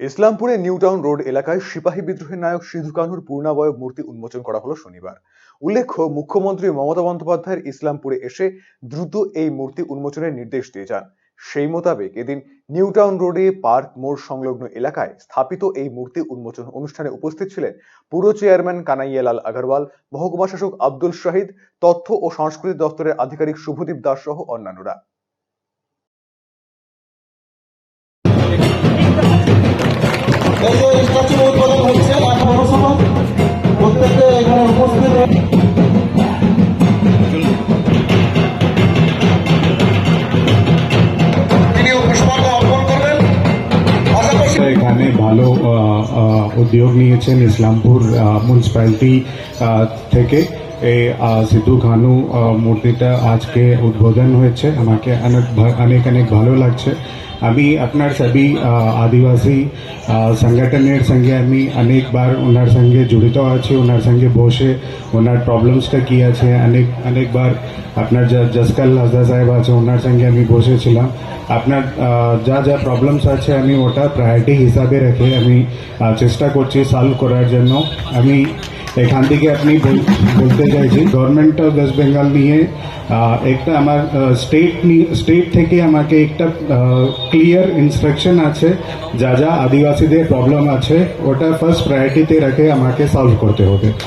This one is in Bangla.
ইসলামপুরে নিউটাউন রোড এলাকায় সিপাহী বিদ্রোহের নায়ক সিধু কানুর পূর্ণাবয়ব মূর্তি উন্মোচন করা হলো শনিবার। উল্লেখ্য, মুখ্যমন্ত্রী মমতা বন্দ্যোপাধ্যায়ের ইসলামপুরে এসে দ্রুত এই মূর্তি উন্মোচনের নির্দেশ দিয়ে যান। সেই মোতাবেক এদিন নিউটাউন রোডে পার্ক মোড় সংলগ্ন এলাকায় স্থাপিত এই মূর্তি উন্মোচন অনুষ্ঠানে উপস্থিত ছিলেন পুর চেয়ারম্যান কানাইয়ালাল আগরওয়াল মহকুমা শাসক আব্দুল শাহিদ, তথ্য ও সংস্কৃতি দপ্তরের আধিকারিক শুভদীপ দাস সহ অন্যান্যরা। এখানে ভালো উদ্যোগ নিয়েছেন ইসলামপুর মিউনিসিপ্যালিটি থেকে। এই কানু আহ, মূর্তিটা আজকে উদ্বোধন হয়েছে। আমাকে অনেক অনেক অনেক ভালো লাগছে। আমি আপনার সবই আদিবাসী সংগঠনের সঙ্গে আমি অনেকবার ওনার সঙ্গে জড়িত আছি ওনার সঙ্গে বসে ওনার প্রবলেমসটা কি আছে অনেক অনেকবার আপনার যা জসকাল হাজদা সাহেব আছে ওনার সঙ্গে আমি বসেছিলাম। আপনার যা যা প্রবলেমস আছে আমি ওটা প্রায়োরিটি হিসাবে রেখে আমি চেষ্টা করছি সলভ করার জন্য। আমি এখান থেকে আপনি বল- বলতে চাইছি গভর্নমেন্ট অফ ওয়েস্ট বেঙ্গল নিয়ে একটা আমার স্টেট স্টেট থেকে আমাকে একটা ক্লিয়ার ইনস্ট্রাকশন আছে, যা যা আদিবাসীদের প্রবলেম আছে, ওটা ফার্স্ট প্রায়োরিটিতে রেখে আমাকে সলভ করতে হবে।